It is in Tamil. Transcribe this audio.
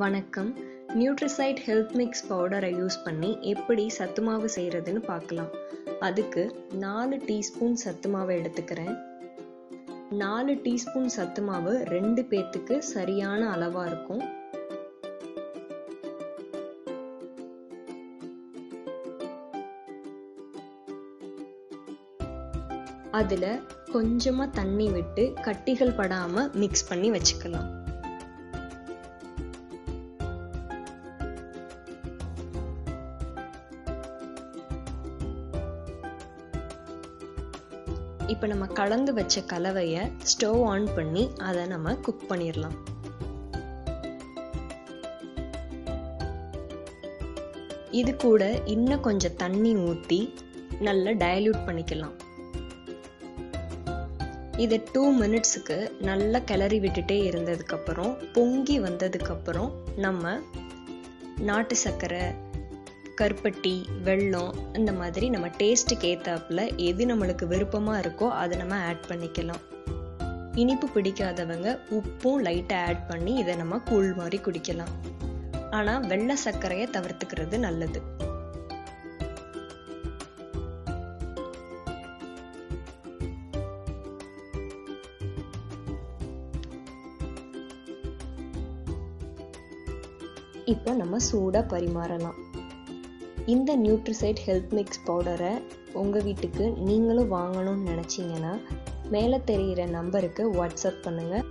வணக்கம். நியூட்ரிசைட் ஹெல்த் மிக்ஸ் பவுடரை யூஸ் பண்ணி எப்படி சத்து மாவு செய்கிறதுன்னு பார்க்கலாம். அதுக்கு நாலு டீஸ்பூன் சத்து மாவு எடுத்துக்கிறேன். நாலு டீஸ்பூன் சத்து மாவு ரெண்டு பேத்துக்கு சரியான அளவாக இருக்கும். அதில் கொஞ்சமாக தண்ணி விட்டு கட்டிகள் படாமல் மிக்ஸ் பண்ணி வச்சுக்கலாம். இப்போ நம்ம கலந்து வச்ச கலவையை ஸ்டவ் ஆன் பண்ணி அதை நம்ம குக் பண்ணிடலாம் இது கூட இன்னும் கொஞ்சம் தண்ணி ஊற்றி நல்லா டயல்யூட் பண்ணிக்கலாம். இதை டூ மினிட்ஸுக்கு நல்லா கிளறி விட்டுட்டே இருந்ததுக்கப்புறம் பொங்கி வந்ததுக்கப்புறம் நம்ம நாட்டு சர்க்கரை கருப்பட்டி வெல்லம் இந்த மாதிரி நம்ம டேஸ்ட்டுக்கு ஏற்றாப்புல எது நம்மளுக்கு விருப்பமாக இருக்கோ அதை நம்ம ஆட் பண்ணிக்கலாம். இனிப்பு பிடிக்காதவங்க உப்பும் லைட்டாக ஆட் பண்ணி இதை நம்ம கூழ் மாதிரி குடிக்கலாம். ஆனால் வெள்ளை சர்க்கரையை தவிர்த்துக்கிறது நல்லது. இப்போ நம்ம சூடாக பரிமாறலாம். இந்த நியூட்ரிசைட் ஹெல்த் மிக்ஸ் பவுடரை உங்கள் வீட்டுக்கு நீங்களும் வாங்கணும்னு நினச்சிங்கன்னா மேலே தெரிகிற நம்பருக்கு வாட்ஸ்அப் பண்ணுங்கள்